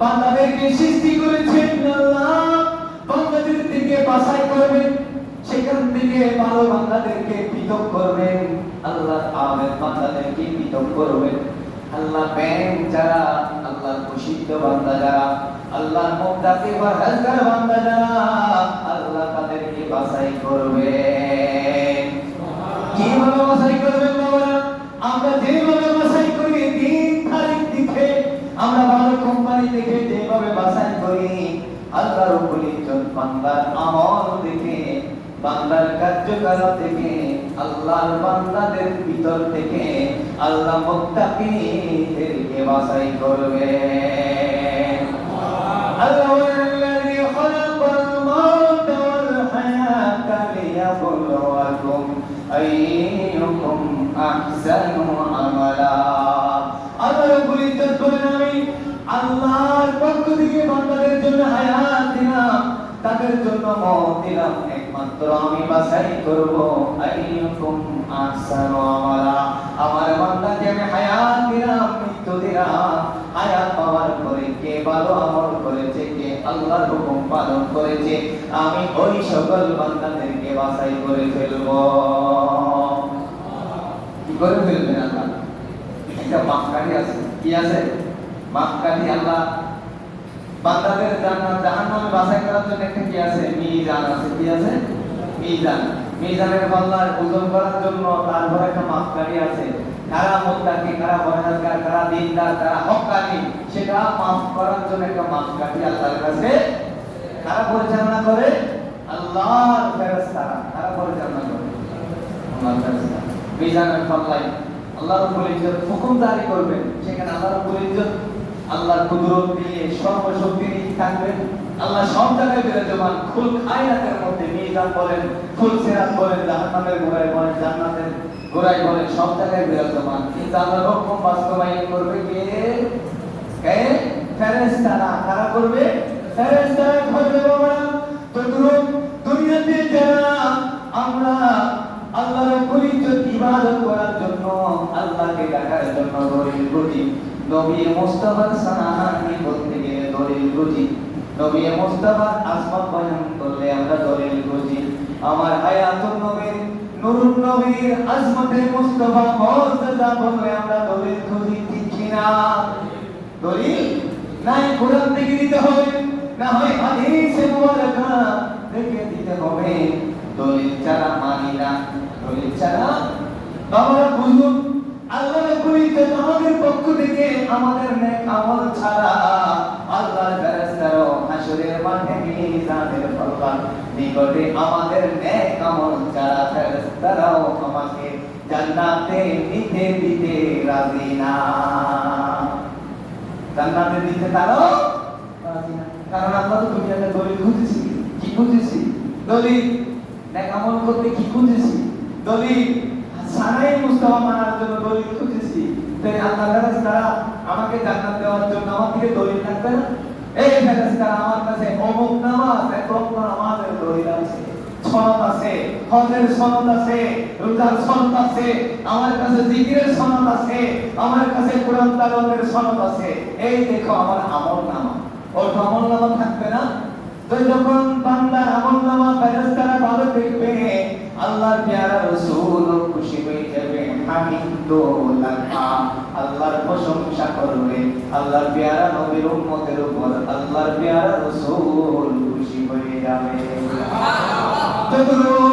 বান্দাদেরকে সৃষ্টি করেছেন আল্লাহ। বান্দাদের থেকে বাছাই করবেন সেখান থেকে ভালো বান্দাদেরকে পৃথক করবেন। আল্লাহ আমের বান্দাদেরকে পৃথক করবেন। আল্লাহ ব্যাং যারা আল্লাহ খুশিত বান্দা যারা আল্লাহ মুক্তাকে বা বান্দা যারা আল্লাহ তাদেরকে বাছাই করবেন। কীভাবে বাছাই করবেন আমরা যেভাবে বাছাই করি দিন তারিখ দেখে আমরা ভালো কোম্পানি দেখে যেভাবে বাছাই করি আল্লাহর উপর ইজ্জত বান্দার আমল দেখে বান্দার কার্যকলাপ থেকে আল্লাহর বান্দাদের ভিতর থেকে আল্লাহ মুত্তাকিদেরকে বাছাই করবে আল্লাহ الذي خلق الموت والحياة ليبلوكم أيكم أحسن عملا আল্লাহ রব্বুল ইজ্জত বলেন আমি আল্লাহর পক্ষ থেকে বান্দাদের জন্য হায়াত দিলাম, তাদের জন্য মত দিলাম। একমাত্র আমি বাছাই করব, আইয়ুকুম আহসানু আমালা। আমার বান্দাকে আমি হায়াত দিলাম, মৃত্যু দিলাম। হায়াত পাওয়ার পরে কে ভালো আমল করেছে, কে আল্লাহর হুকুম পালন করেছে, আমি ওই সকল বান্দাদেরকে বাছাই করে ফেলব। কি করে ফেলবেন আল্লাহ? একটা মাপকাঠি আছে। কি আছে? মাপকাঠি আল্লাহ বান্দাদের জান্নাত, জাহান্নামে বাছাই করার জন্য একটা কি আছে? মিজান আছে। কি আছে? মিজান। মিজানের পাল্লার ওজন করার জন্য তারপর একটা মাপকাঠি আছে। কারা মুত্তাকি, কারা পরহেজগার, কারা দিনদার, কারা হক্কানি সেটা মাপ করার জন্য একটা মাপকাঠি আল্লাহর কাছে কারা পরিচালনা করে? আল্লাহর ফেরেশতারা। কারা পরিচালনা করে? আল্লাহর ফেরেশতারা। মিজানের পাল্লায় আল্লাহর উপর ইজ্জত হুকুম জারি করবেন। সেখানে আল্লাহর উপর ইজ্জত আল্লাহর কুদরত দিয়ে সর্বশক্তি নিয়ে থাকবেন আল্লাহ জায়গায় বিরাজমান ফুল খায়রাতের মধ্যে মিজান বলেন সিরাত বলেন, জাহান্নামের গোড়ায় বলেন, জান্নাতের গোড়ায় বলেন সব জায়গায় বিরাজমান। কিন্তু আল্লাহর হুকুম বাস্তবায়ন করবে কে? কে? ফেরেশতারা। কারা করবে? ফেরেশতারা বাবা তো দুনিয়াতে যারা আমরা আল্লাহর পরিচয় ইবাদত করার জন্য আল্লাহকে ডাকার জন্য বুঝি নবী মুস্তাফার সানাহানি বলতে গেলে দলিল বুঝি নবী মুস্তাফার আসমাত বয়ান করলে আমরা দলিল বুঝি আমার হায়াতুন নবীর নুরুন নবীর আজমতে মুস্তাফা মর্যাদা বললে আমরা দলিল খুঁজি, ঠিক কিনা? দলিল? নাই, কোরআন থেকে দিতে হবে, না হয় হাদিসে মুবারাকা থেকে দিতে হবে। দলিল ছাড়া মানি না, দলিল ছাড়া বাবারা বুঝুন, আল্লাহর পরিচয় আমাদের পক্ষ থেকে আমাদের নেক আমল ছাড়া। আল্লাহর ফেরেশতারাও হাসরের মাঠে মিজানের পাল্লা নিকটে আমাদের নেক আমল ছাড়া ফেরেশতারাও আমাকে জান্নাতে নিতে দিতে রাজি না। জান্নাতে দিতে তারাও রাজি না। কারণ আমরা তো দুনিয়াতে দলিল খুঁজেছি। কি খুঁজেছি? দলিল। নেক আমল করতে কি খুঁজেছি? দলিল। সারাই মুস্তাফা মানার জন্য দলিল খুঁজেছি। তাই আল্লাহ ফেরেশতারা আমাকে জান্নাত দেওয়ার জন্য আমার থেকে দলিল লাগবে না। এই ফেরেশতারা আমার কাছে অমুক নামাজ একরকম নামাজের দলিল আছে। সনদ আছে, হজের সনদ আছে, রোজার সনদ আছে, আমার কাছে জিকিরের সনদ আছে, আমার কাছে কোরআন তালাওয়াতের সনদ আছে। এই দেখো আমার আমল নামা। ওর আমল নামা থাকবে না। তো যখন আমল নামা ফেরেশতারা ভালো দেখবে আল্লাহর পেয়ারা রাসূল খুশি হয়ে যাবে হামিদু আল্লাহর প্রশংসা করবে, আল্লাহর পেয়ারা নবীর উম্মতের উপর, আল্লাহর পেয়ারা রাসূল খুশি হয়ে যাবে। সুবহানাল্লাহ।